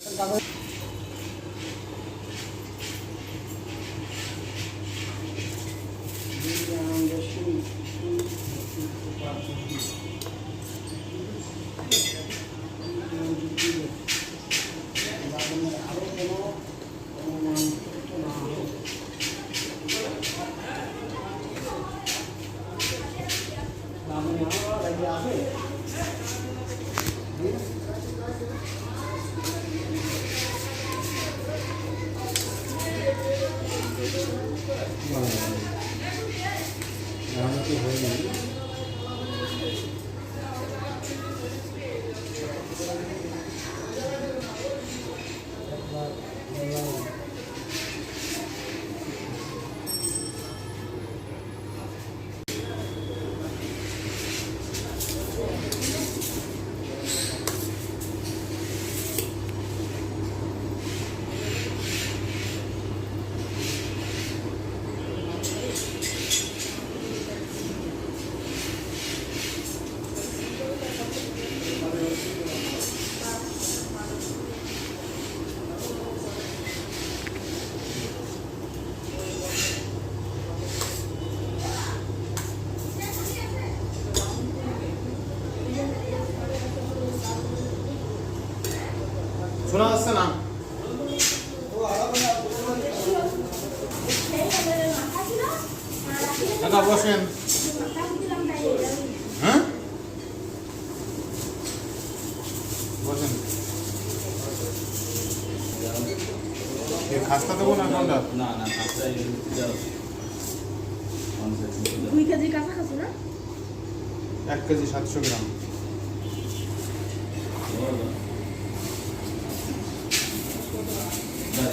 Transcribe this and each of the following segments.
শোনা যাচ্ছে না দাদা বসেন। হ্যাঁ? বসেন। এ খাস্তা দেবো না ঠান্ডা না না দুই কেজি না? এক কেজি সাতশো গ্রাম।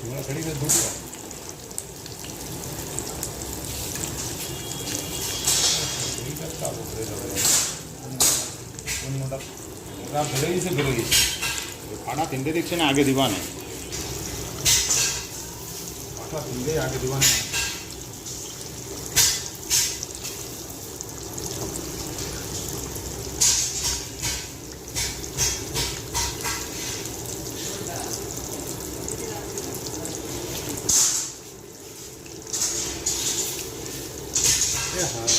चूड़ा खड़ी से दूध का खाना तिंदे देखे ना, आगे दीवाने खाना तिंदे आगे दीवाने Uh-huh.